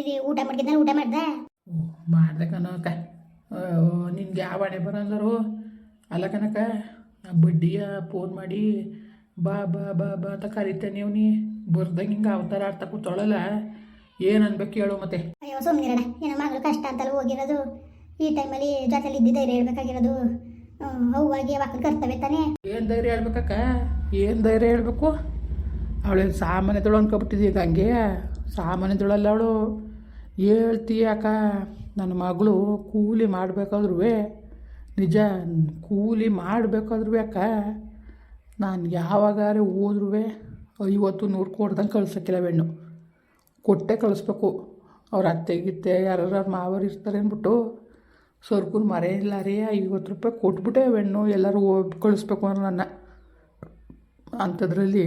ಇದು ಊಟ ಮಾಡ್ಕಿದ್ದ ಊಟ ಮಾಡ್ದ? ಮಾಡ್ದೆ ಕಣಕ್ಕ. ನಿನ್ಗೆ ಯಾವ ಹಣೆ ಬರಲ್ಲರು ಅಲ್ಲ ಕನಕ ಬಡ್ಡಿಯ ಫೋನ್ ಮಾಡಿ ಬಾ ಬಾ ಬಾ ಬಾ ಅಂತ ಕರಿತೇನೆ ನೀ. ಬರ್ದಂಗೆ ಹಿಂಗೆ ಅವತಾರ ಆಡ್ತಾ ಕೂತಾಳಲ್ಲ ಏನು ಅನ್ಬೇಕು ಹೇಳು ಮತ್ತೆ. ಅಯ್ಯೋ ಸುಮ್ಮನಿರಣ ಏನೋ ಮಗಳು ಕಷ್ಟ ಅಂತಲ್ಲ ಹೋಗಿರೋದು. ಈ ಟೈಮಲ್ಲಿ ಜೊತೆಲಿ ಇದ್ದಿದ್ದ ಧೈರ್ಯ ಹೇಳ್ಬೇಕಾಗಿರೋದು. ಹೂವಾಗಿ ಯಾವಾಗ ಕರ್ತವೆ ತಾನೇ? ಏನು ಧೈರ್ಯ ಹೇಳ್ಬೇಕಕ್ಕ? ಏನು ಧೈರ್ಯ ಹೇಳ್ಬೇಕು? ಅವಳು ಸಾಮಾನ್ಯದಳು ಅನ್ಕೊಬಿಟ್ಟಿದ್ದೀಗ ಹಂಗೆ ಸಾಮಾನ್ಯದಳಲ್ಲ ಅವಳು. ಹೇಳ್ತೀಯ ಅಕ್ಕ, ನನ್ನ ಮಗಳು ಕೂಲಿ ಮಾಡಬೇಕಾದ್ರೂ ನಿಜ, ಕೂಲಿ ಮಾಡಬೇಕಾದ್ರೂ ಅಕ್ಕ. ನಾನು ಯಾವಾಗಾರೆ ಹೋದ್ರೂ ಐವತ್ತು ನೂರು ಕೊಡ್ದಂಗೆ ಕಳ್ಸೋಕ್ಕಿಲ್ಲ ಬೆಣ್ಣು. ಕೊಟ್ಟೆ ಕಳಿಸ್ಬೇಕು. ಅವ್ರ ಅತ್ತೆ ಗಿತ್ತೆ ಯಾರು ಮಾವರು ಇರ್ತಾರೆ ಅಂದ್ಬಿಟ್ಟು ಸರ್ಕುಲ್ ಮರೆ ಇಲ್ಲ ರೀ, ಐವತ್ತು ರೂಪಾಯಿ ಕೊಟ್ಬಿಟ್ಟೆ ಬೆಣ್ಣು, ಎಲ್ಲರೂ ಕಳಿಸ್ಬೇಕು ಅಂದ್ರೆ ನನ್ನ. ಅಂಥದ್ರಲ್ಲಿ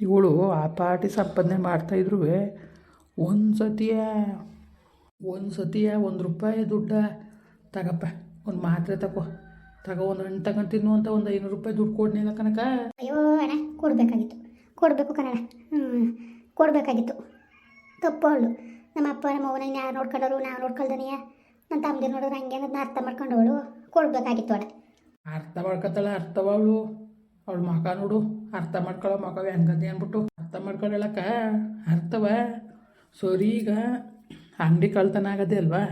ಇವಳು ಆ ಪಾಟಿ ಸಂಪಾದನೆ ಮಾಡ್ತಾಯಿದ್ರು ಒಂದು ಸತಿಯ ಒಂದು ಸತಿಯ ಒಂದು ರೂಪಾಯಿ ದುಡ್ಡ ತಗಪ್ಪ. ಒಂದು ಮಾತ್ರೆ ತಗೋ ತಗೋ ಒಂದು ಹಣ್ಣು ತಗೊಂಡು ತಿನ್ನು ಅಂತ ಒಂದು ಐನೂರು ರೂಪಾಯಿ ದುಡ್ಡು ಕೊಡ್ನಿಲ್ಲ ಕನಕ ಅಯ್ಯೋ ಅಣ್ಣ ಕೊಡಬೇಕಾಗಿತ್ತು. ಕೊಡಬೇಕು ಕನ್ನಡ ಹ್ಞೂ ಕೊಡಬೇಕಾಗಿತ್ತು. ತಪ್ಪು ಅವಳು. ನಮ್ಮ ಅಪ್ಪ ನಮ್ಮ ಅವ್ವನ ಯಾರು ನೋಡ್ಕೊಂಡವರು? ನಾವು ನೋಡ್ಕೊಳ್ದನಿಯ. ನನ್ನ ತಮ್ಮದಿರು ನೋಡಿದ್ರೆ ಹಂಗೆ ಅನ್ನೋದನ್ನ ಅರ್ಥ ಮಾಡ್ಕೊಂಡವಳು ಕೊಡಬೇಕಾಗಿತ್ತು ಅಣ್ಣ ಅರ್ಥ ಮಾಡ್ಕೊತಾಳೆ ಅರ್ಥವಳು ಅವಳು. ಮಗ ನೋಡು. ಅರ್ಥ ಮಾಡ್ಕೊಳ್ಳೋ ಮಗವೇ ಹೆಂಗದೆ ಅಂದ್ಬಿಟ್ಟು ಅರ್ಥ ಮಾಡ್ಕೊಳ್ಳಕ್ಕ ಅರ್ಥವ? ಸರಿ ಈಗ. ಅಂಗಡಿ ಕಳ್ತನ ಆಗದೆ ಅಲ್ವಾ?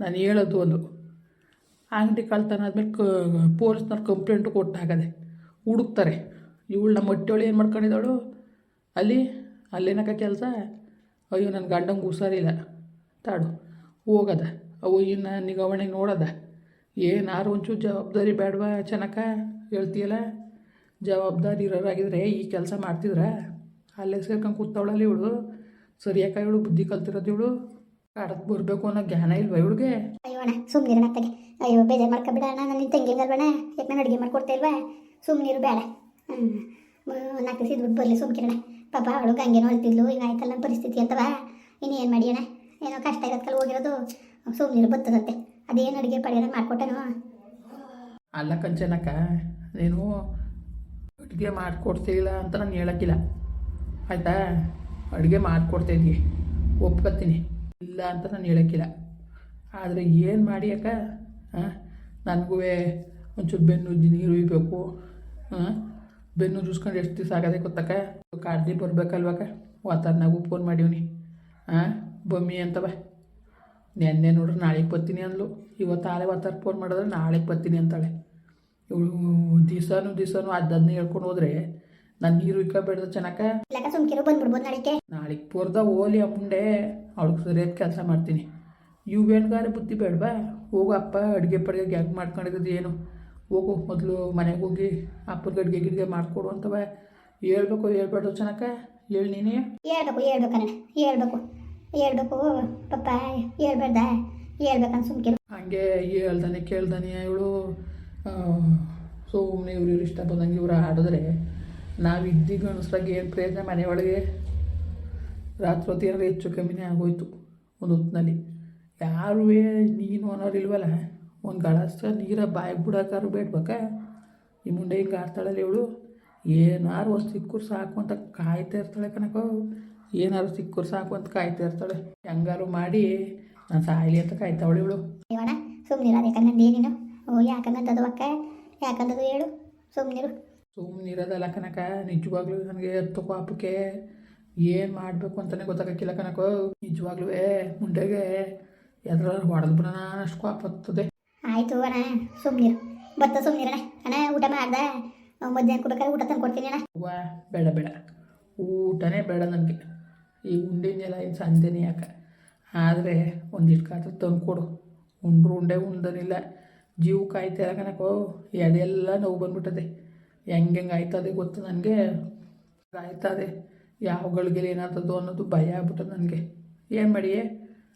ನಾನು ಹೇಳೋದು ಒಂದು. ಅಂಗಡಿ ಕಳ್ತನ ಆದಮೇಲೆ ಕ, ಪೊಲೀಸ್ನವ್ರು ಕಂಪ್ಲೇಂಟು ಕೊಟ್ಟಾಗದೆ ಹುಡುಕ್ತಾರೆ. ಇವಳು ನಮ್ಮ ಹೊಟ್ಟೆವಳು ಏನು ಮಾಡ್ಕೊಂಡಿದ್ದಾಳು? ಅಲ್ಲಿ, ಅಲ್ಲೇನಕ್ಕ ಕೆಲಸ? ಅಯ್ಯೋ ನನ್ನ ಗಂಡಂಗೆ ಹುಷಾರಿಲ್ಲ ತಾಡು, ಹೋಗದ. ಅವು ಇನ್ನು ನಿಗವಣೆ ನೋಡದ. ಏನಾರು ಒಂಚೂರು ಜವಾಬ್ದಾರಿ ಬೇಡವಾ ಚೆನ್ನಕ್ಕ? ಹೇಳ್ತೀಯಲ್ಲ? ಜವಾಬ್ದಾರಿ ಇರೋರಾಗಿದ್ರೆ ಈ ಕೆಲಸ ಮಾಡ್ತಿದ್ರ? ಅಲ್ಲೇ ಸೇರ್ಕೊಂಡು ಕೂತವಳಲ್ಲಿ ಇವಳು? ಸರಿಯಾಕ ಇವಳು ಬುದ್ಧಿ ಕಲ್ತಿರೋದು ಇವಳು. ಕಾಡಕ್ಕೆ ಬರ್ಬೇಕು ಅನ್ನೋ ಜ್ಞಾನ ಇಲ್ವಾ ಇವಳಿಗೆ? ಅಯ್ಯೋ ಅಣ್ಣ ಸುಮ್ಮನಿರೋಣ ಅತ್ತಗೆ ಅಯ್ಯೋ ಬೇಜಾರು ಮಾಡ್ಕೊಬಿಡ ಅಣ್ಣ ನನ್ನ ತಂಗಿಂಗಲ್ವಣ್ಣ ಯಾಕೆ ನಾನು ಅಡುಗೆ ಮಾಡ್ಕೊಡ್ತಾ ಇಲ್ವಾ? ಸುಮ್ಮನಿರು ಬೇಡ. ಹ್ಞೂ ನಾಲ್ಕು ದಿವಸ ದುಡ್ಡು ಬರಲಿ ಸುಮ್ಕಿರಣ ಪಾಪ ಅವಳು ಗಂಗೆನೋ ಅಳ್ತಿದ್ಲು ಈಗ ಆಯ್ತಲ್ಲ ಪರಿಸ್ಥಿತಿ ಅಂತವಾ? ಇನ್ನು ಏನು ಮಾಡಿ ಅಣ್ಣ? ಏನೋ ಕಷ್ಟ ಇರತ್ತಲ್ಲ ಹೋಗಿರೋದು. ಸುಮ್ಮನಿರು ಬರ್ತದಂತೆ ಅದೇನು ಅಡುಗೆ ಪಡೆಯೋಣ ಮಾಡ್ಕೊಟ್ಟನು? ಅಲ್ಲ ಕಂಚನಕ್ಕ ನೀನು ಅಡುಗೆ ಮಾಡಿಕೊಡ್ತಿಲ್ಲ ಅಂತ ನಾನು ಹೇಳೋಕ್ಕಿಲ್ಲ. ಆಯಿತಾ? ಅಡುಗೆ ಮಾಡಿಕೊಡ್ತಾಯಿದ್ವಿ ಒಪ್ಕೊತೀನಿ. ಇಲ್ಲ ಅಂತ ನಾನು ಹೇಳೋಕ್ಕಿಲ್ಲ. ಆದರೆ ಏನು ಮಾಡಿ ಅಕ್ಕ? ಹಾಂ ನನಗೂ ಒಂಚೂರು ಬೆನ್ನು ಉಜ್ಜಿ ನೀರು ಉಯ್ಬೇಕು ಹಾಂ ಬೆನ್ನು ಜೂಸ್ಕೊಂಡು ಎಷ್ಟು ದಿವಸ ಆಗೋದೇ ಗೊತ್ತಕ್ಕ? ಕಾಡ್ದಿ ಬರ್ಬೇಕಲ್ವಕ್ಕ ವಾತಾವರಣಗೂ ಫೋನ್ ಮಾಡೀವ್ನಿ. ಹಾಂ ಬಮ್ಮಿ ಅಂತವ ನೆನ್ನೆ ನೋಡ್ರಿ ನಾಳೆಗೆ ಬರ್ತೀನಿ ಅಂದ್ಲು. ಇವತ್ತು ಆಳೆ ವಾತಾವರಣ ಫೋನ್ ಮಾಡಿದ್ರೆ ನಾಳೆಗೆ ಬರ್ತೀನಿ ಅಂತಾಳೆ. ಇವಳು ದಿವಸನೂ ದಿವಸನೂ ಅದನ್ನ ಹೇಳ್ಕೊಂಡು ಹೋದ್ರೆ ನಾನು ನೀರು ಇಕ್ಕಬೇಡ್ದ ಸುಮ್ಕಿರು ಬಂದ್ಬಿಡ್ಬೋದು ನಾಳಿಕೆ ನಾಳೆಗೆ ಪೊರ್ದ ಓಲಿ ಅಪ್ಪುಂಡೆ ಅವ್ಳಿಗೆ ಸರಿಯಾದ ಕೆಲಸ ಮಾಡ್ತೀನಿ. ಇವೇನ್ಗಾರೆ ಬುದ್ಧಿ ಬೇಡವಾ? ಹೋಗು ಅಪ್ಪ ಅಡುಗೆ ಪಡ್ಗೆ ಗ್ಯಾಂಗ್ ಮಾಡ್ಕೊಂಡಿರೋದು ಏನು? ಹೋಗು ಮೊದಲು ಮನೆಗೆ ಹೋಗಿ ಅಪ್ಪನಿಗೆ ಅಡುಗೆ ಗಿಡ್ಗೆ ಮಾಡಿಕೊಡು ಅಂತವ ಹೇಳ್ಬೇಕು ಹೇಳ್ಬೇಡ ಚೆನ್ನಕ ಹೇಳಿ ನೀನೇ. ಹೇಳ್ಬೇಕು ಹೇಳ್ಬೇಕು ಅಣ್ಣ ಹೇಳ್ಬೇಕು. ಹೇಳ್ಬೇಕು ಪಪ್ಪ ಹೇಳ್ಬೇಡ್ದ? ಹೇಳ್ಬೇಕಂತ ಸುಮ್ಕಿರು ಹಂಗೆ ಹೇಳ್ದಾನೆ ಕೇಳ್ದಾನೆ ಇವಳು. ಸುಮ್ಮನೆ ಇವ್ರು ಇವ್ರು ಇಷ್ಟ ಬಂದಂಗೆ ಇವ್ರು ಆಡಿದ್ರೆ ನಾವು ಇದ್ದಿದ್ದು ಅನಿಸ್ದಾಗ ಏನು ಪ್ರಯತ್ನ ಮನೆಯೊಳಗೆ ರಾತ್ರಿ ಹೊತ್ತು ಹೆಚ್ಚು ಕಮ್ಮಿನೇ ಆಗೋಯ್ತು ಒಂದು ಹೊತ್ತಿನಲ್ಲಿ. ಯಾರು ನೀನು ಅನ್ನೋರು ಒಂದು ಗಳಸ ನೀರ ಬಾಯಿಗೆ ಬಿಡೋಕಾರು ಬೇಡ್ಬೇಕ? ಈ ಮುಂಡೆ ಹಿಂಗೆ ಆಡ್ತಾಳಲ್ಲ ಇವಳು? ಏನಾದ್ರು ಒಂದು ಸಿಕ್ಕರು ಸಾಕು ಅಂತ ಕಾಯ್ತಾ ಇರ್ತಾಳೆ ಕಣಕೋ. ಏನಾದ್ರು ಸಿಕ್ಕರು ಸಾಕು ಅಂತ ಕಾಯ್ತಾ ಇರ್ತಾಳೆ. ಹೆಂಗಾರು ಮಾಡಿ ನಾನು ಸಾಯ್ಲಿ ಅಂತ ಕಾಯ್ತಾವಳು ಇವಳು. ಸುಮ್ಮನೆ ಸುಮ್ಮನಿರು ಅದಕ್ಕೆ ನೀನು. ಓ ಅಕ್ಕ? ಯಾಕಂದದು ಹೇಳು? ಸುಮ್ಮನಿರು ಸುಮ್ಮನಿರೋದಲ್ಲ ಕನಕ. ನಿಜವಾಗ್ಲೂ ನನಗೆ ಹತ್ತು ಕಾಪಕ್ಕೆ ಏನು ಮಾಡಬೇಕು ಅಂತಲೇ ಗೊತ್ತಾಗಕ್ಕಿಲ್ಲ ಕನಕ. ನಿಜವಾಗ್ಲೂ ಮುಂಡೆಗೆ ಎದ್ರ ಹೊಡೆದು ಬಿಡೋಣ ಅಷ್ಟು ಕೋಪ ಹತ್ತದೆ ಆಯಿತು ಅಣ್ಣ ಸುಮ್ಮನಿರು ಬತ್ತ ಸುಮ್ಮನಿರಣ ಅಣ್ಣ. ಊಟ ಮಾಡ್ದ? ಮಧ್ಯಾಹ್ನ ಕೊಡಕ್ಕೆ ಊಟ ತಂದು ಕೊಡ್ತೀನಿ ಅಣ್ಣ. ಅವ್ವ ಬೇಡ ಬೇಡ. ಊಟನೇ ಬೇಡ ನನಗೆ. ಈ ಉಂಡಿನೆಲ್ಲ ಏನು ಸಂಜೆನೇ ಯಾಕೆ? ಆದರೆ ಒಂದಿಷ್ಟು ಕಾತ್ರ ತಂದು ಕೊಡು. ಉಂಡ್ರು ಉಂಡೆ ಉಂಡನಿಲ್ಲ ಜೀವ ಕಾಯ್ತಾ ಕನಕೋ. ಎದೆಲ್ಲ ನೋವು ಬಂದ್ಬಿಟ್ಟದೆ. ಹೆಂಗೆ ಹೆಂಗೆ ಆಯ್ತದೆ ಗೊತ್ತು ನನಗೆ? ಆಯ್ತದೆ. ಯಾವ ಗಳಿಗೆ ಏನಾಗ್ತದೋ ಅನ್ನೋದು ಭಯ ಆಗ್ಬಿಟ್ಟದೆ ನನಗೆ. ಏನು ಮಾಡಿಯೇ?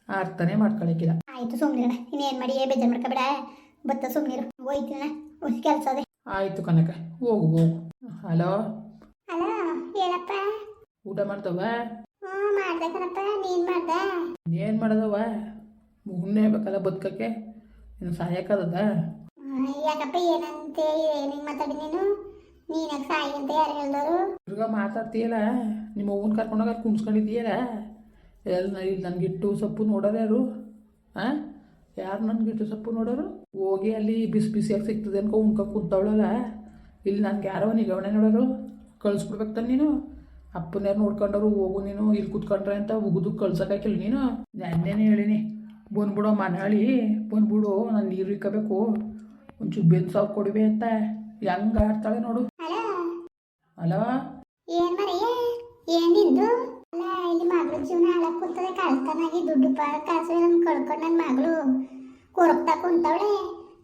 ಅರ್ಥನೇ ಮಾಡ್ಕೊಳಕ್ಕಿಲ್ಲ ಆಯಿತು ಸುಮ್ಮನೆ ಇನ್ನೇನು ಮಾಡಿ ಬೇಜಾರು ಮಾಡ್ಕೊಬೇಡ. ಬತ್ತ ಸುಮ್ಮನೆ ಹೋಯ್ತಿನ ಒಂದು ಕೆಲಸ ಅದೇ. ಆಯಿತು ಕನಕ ಹೋಗು ಹೋಗು. ಹಲೋ? ಹಲೋ ಹೇಳಪ್ಪ ಊಟ ಮಾಡ್ತವ ಹ್ಞೂ ಮಾಡ್ದೆ ಕಣಪ್ಪ. ನೀನು ಮಾಡ್ದೆ? ಏನು ಮಾಡೋದವ ಮುನ್ನೆ ಬೇಕಲ್ಲ ಬದುಕಕ್ಕೆ. ಇನ್ನು ಸಾಯಕ್ಕದ ಯಾಕಪ್ಪ ಏನಂತೆ ಏನಿಗೆ ಮಾತಾಡಿ ನೀನು? ನೀನಾಗ ಯಾರು ಮಾತಾಡ್ತೀಯಲ್ಲ ನಿಮ್ಮ ಅವ್ವನ ಕರ್ಕೊಂಡೋಗ ಇಲ್ಲಿ ನನಗಿಟ್ಟು ಸೊಪ್ಪು ನೋಡೋರು ಯಾರು? ಹಾಂ ಯಾರು ನನಗಿಟ್ಟು ಸೊಪ್ಪು ನೋಡೋರು? ಹೋಗಿ ಅಲ್ಲಿ ಬಿಸಿ ಬಿಸಿಯಾಗಿ ಸಿಗ್ತದೆ ಅನ್ಕೊ, ಉಣ್ಕ ಕುಂತವಳಲ್ಲ. ಇಲ್ಲಿ ನನಗೆ ಯಾರೋ ನಿಗವಣೆ ನೋಡೋರು? ಕಳಿಸ್ಬಿಡ್ಬೇಕು ತಾನೆ ನೀನು. ಅಪ್ಪನ್ಯಾರು ನೋಡ್ಕೊಂಡವ್ರು ಹೋಗು ನೀನು. ಇಲ್ಲಿ ಕುತ್ಕೊಂಡ್ರೆ ಅಂತ ಉಗಿದು ಕಳ್ಸೋಕಾಕಿಲ್ಲ ನೀನು. ನೆನ್ನೆನೇ ಹೇಳಿನಿ ಬಂದ್ಬಿಡೋ ಮನಾಳಿ ಬಂದ್ಬಿಡು ನಾನು ನೀರು ಇಕ್ಕಬೇಕು ಒಂಚೂರು ಕೊಡಿವೆ ಕೊಡುವೆ ಅಂತ. ಹೆಂಗೆ ಆಡ್ತಾಳೆ ನೋಡು. ಅಲ್ಲವಾ ಏನ್ ಮರಿ ಏನ್ ನಿಂದು? ಅಲ್ಲ ಇಲ್ಲಿ ಮಗಳ ಜೀವನ ಹಾಳಾಗ್ ಕೂತದೆ ಕಳ್ತನಾಗಿ ದುಡ್ಡು ಕಾಸು ನನ್ ಕಳ್ಕೊಂಡ್ ನನ್ ಮಗಳು ಕೊರಗ್ತಾ ಕುಂತವಳೆ.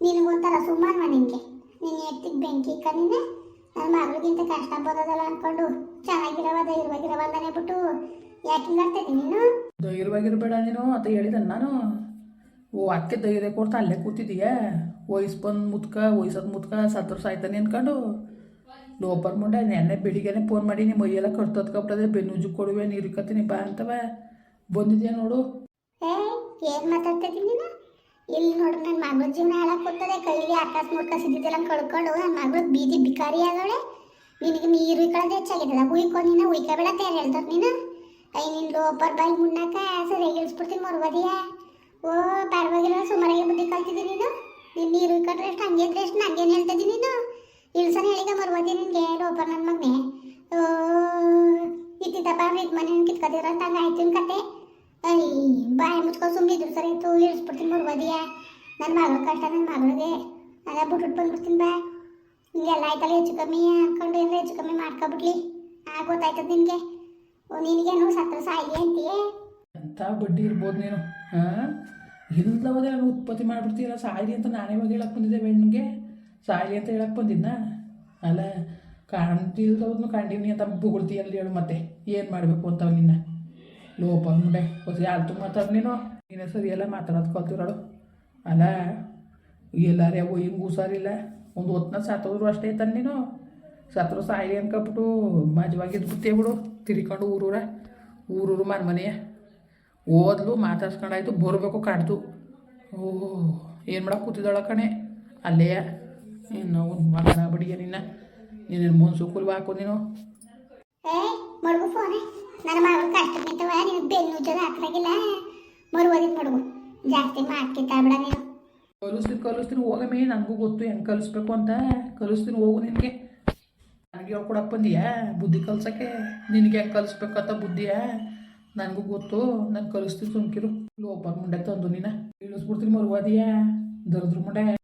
ನಿನಗೊಂಥರ ಸುಮ್ಮನ್ವ ನಿನ್ಗೆ ನೀನ್ ಎತ್ತಿಗೆ ಬೆಂಕಿ ನೀನೆ ನನ್ನ? ಮಗಳಿಗಿಂತ ಕಷ್ಟ ಬರೋದಲ್ಲ ಅನ್ಕೊಂಡು ಚೆನ್ನಾಗಿರವ ಧೈರ್ಯವಾಗಿರವ ಅಂತಾನೆ ಬಿಟ್ಟು. ಯಾಕೆ ಹಿಂಗಾಡ್ತಿದ್ದಿ ನೀನು? ಧೈರ್ಯವಾಗಿರ್ಬೇಡ ನೀನು ಅಂತ ಹೇಳಿದ ನಾನು. ಓ ಅಕ್ಕೆ ಧೈರ್ಯ ಕೊಡ್ತಾ ಅಲ್ಲೇ ಕೂತಿದೀಯ? ವಯಸ್ಸು ಬಂದು ಮುತ್ಕ ವಯಸ್ಸದ ಮುತ್ಕ ಸತ್ರ ಸಾಯ್ತಾನೆ ಅನ್ಕೊಂಡು. ಲೋಪರ್ ಮುಂಡ, ನೆನ್ನೆ ಬೆಳಿಗ್ಗೆನೆ ಫೋನ್ ಮಾಡಿ ನಿಮ್ಮ ಮೈಯೆಲ್ಲ ಕಟ್ತದ್ಕೊಬಿಟ್ಟದೆ ಬೆನ್ನುಜು ಕೊಡುವೆ, ನೀರು ಇಕ್ಕತ್ತೀನಿ, ಬಾ ಅಂತವ. ಬಂದಿದ್ಯಾ ನೋಡು. ಏನು ಏನ್ ಮಾತಾಡ್ತಿದ್ದಿ ನೀನು? ಇಲ್ಲಿ ನೋಡು ನನ್ನ ಮಗಳ ಜೀವನ ಹಾಳಾಗ್ ಕೂತದೆ ಕೈಗೆ ಆಕಾಶ ಮುಡ್ಕ ಸಿದ್ದಿದ್ದೆಲ್ಲ ಕಳ್ಕೊಂಡು ನನ್ನ ಮಗಳು ಬೀದಿ ಬಿಕಾರಿ ಆದವಳೆ ನಿನಗೆ ನೀರು ಇಕ್ಕಳದೆ ಹೆಚ್ಚಾಗಿದ್ದಲ್ಲ ಉಯ್ಕೊ ನೀನು ಉಯ್ಕಬೇಡ ಅಂತ ಹೇಳ್ತಾರೆ ನೀನು? ಐ ನಿನ್ ಲೋಪರ್ ಬಾಯಿ ಮುನ್ನಾಕ ಸರಿಯಾಗಿ ಇಳಿಸ್ಬಿಡ್ತೀನಿ ಓ, ಪರವಾಗಿಲ್ಲ, ಸುಮಾರಾಗಿ ಬುದ್ಧಿ ಕಲ್ತಿದ್ದೀನಿ ನೀನು? ನೀನು ನೀರು ಇಕ್ಕಟ್ರೆ ಎಷ್ಟು, ಹಂಗೆ ಇದ್ರೆ ಎಷ್ಟು, ನಂಗೇನು ಹೇಳ್ತಿದ್ದೀನಿ ನೀನು? ಇಳ್ಸನ ಹೇಳಿದ ಮರುವದಿ ನಿನಗೆ ಲೋಪರ್ ನನ್ನ ಮಗನೆ, ಓ ಇತ್ತಿದ್ದಪ್ಪ ಇದು ಮನೆ ಕಿತ್ಕೊತಿರೋ ಅಂತ ಹಂಗೆ ಆಯ್ತು ನಿನ್ ಕತೆ? ಬಾಯಿ ಮುಚ್ಕೊಂಡು ಸುಮ್ಮನೆ ಇದ್ರು ಸರಿ ಆಯ್ತು ಇಳಿಸ್ಬಿಡ್ತೀನಿ ಮರುವದಿಯ ನನ್ನ ಮಗಳ ಕಷ್ಟ ನನ್ನ ಮಗಳಿಗೆ. ಅದ ಬಿಟ್ಬಿಟ್ಟು ಬಂದ್ಬಿಡ್ತೀನಿ ಬಾ. ಹಿಂಗೆಲ್ಲ ಆಯ್ತಲ್ಲ, ಹೆಚ್ಚು ಕಮ್ಮಿ ಅನ್ಕೊಂಡು ಏನಾರ ಹೆಚ್ಚು ಕಮ್ಮಿ ಮಾಡ್ಕೊಬಿಡ್ಲಿ. ಆ, ಗೊತ್ತಾಯ್ತದ ನಿನಗೆ. ನಿನಗೇನು ಸತ್ರ ಸಾಯಿ ಅಂತೀಯೇ? ಎಂಥ ಬಡ್ಡಿ ಇರ್ಬೋದು ನೀನು, ಹಾಂ? ಇಲ್ಲದವದೇ ಉತ್ಪತ್ತಿ ಮಾಡಿಬಿಡ್ತೀರ ಸಾಯಿರಿ ಅಂತ ನಾನೇ ಇವಾಗ ಹೇಳಕ್ಕೆ ಬಂದಿದ್ದೆ ಬೆಣ್ಣಿಗೆ? ಸಾಯ್ಲಿ ಅಂತ ಹೇಳಕ್ಕೆ ಬಂದಿದ್ನ? ಅಲ್ಲ ಕಾಣ್ತಿಲ್ದವ್ನು ಕಂಡೀನಿ ಅಂತ ಬುಗುಳ್ತೀಯಲ್ಲಿ ಹೇಳು ಮತ್ತೆ. ಏನು ಮಾಡಬೇಕು ಅಂತ ನಿನ್ನ ಲೋಪ ಮುಂಡೆ ಹೊಸ ಯಾರು ಮಾತಾಡ್ ನೀನು? ನೀನೇ ಸರಿ ಎಲ್ಲ ಮಾತಾಡೋದು ಅಲ್ಲ, ಎಲ್ಲಾರೇ ಯಾವ ಹಿಂಗೆ ಹುಷಾರಿಲ್ಲ? ಒಂದು ಹೊತ್ತಿನ ಸತ್ತೋದ್ರು ಅಷ್ಟೇ ತಾನೆ ನೀನು? ಸತ್ರು ಸಾಯ್ಲಿ ಅನ್ಕೊಬಿಟ್ಟು ಮಜವಾಗಿ ಇದ್ಬಿಟ್ಟೇ ಬಿಡು. ತಿರ್ಕೊಂಡು ಊರೂರ. ಊರೂರು ಮನೆ ಮನೆಯ ಓದ್ಲು, ಮಾತಾಡ್ಸ್ಕೊಂಡಾಯ್ತು, ಬರಬೇಕು ಕಾಡ್ತು ಓ ಏನು ಮಾಡಕ್ಕೆ ಕೂತಿದ್ದಾಳ ಕಣೆ. ಅಲ್ಲೇ ಒಂದು ಬಡಿಯ ಬಡಿಗೆ ನಿನ್ನ. ನೀನು ಹಾಕೋ ಏ ಫೋನ್. ನನ್ನ ಮಗಳ ಕಷ್ಟ ನಿಂತವ ನೀನು ಬೆನ್ನು ಉಜ್ಜೋದು ಹಾಕ್ಲಾಗಿಲ್ಲ ಮರುವದಿದ್ ಮಡಗು. ಜಾಸ್ತಿ ಮಾಡ್ಕಿತ್ತ ಬಿಡ ನೀನು. ಕಲಿಸ್ತೀನಿ ಕಲಿಸ್ತೀನಿ ಹೋಗಮೇ. ನನಗೂ ಗೊತ್ತು ಹೆಂಗೆ ಕಲಿಸ್ಬೇಕು ಅಂತ. ಕಲಿಸ್ತೀನಿ ಹೋಗು ನಿನಗೆ. ನನಗೆ ಹೇಳ್ಕೊಡಕ್ಕೆ ಬಂದಿಯಾ? ಬುದ್ಧಿ ಕಲ್ಸೋಕ್ಕೆ. ನಿನಗೆ ಹೆಂಗೆ ಕಲಿಸ್ಬೇಕಂತ ಬುದ್ಧಿಯಾ? ನನಗೂ ಗೊತ್ತು. ನಾನು ಕಲಿಸ್ತೀನಿ ಸುಮ್ಕಿರು. ಲೋಪರ್ ಮುಂಡೆ ತಂದು ನೀನು. ಇಳಿಸ್ಬಿಡ್ತೀನಿ ಮರುವಾದಿಯಾ ದರದ್ರ ಮುಂಡೆ.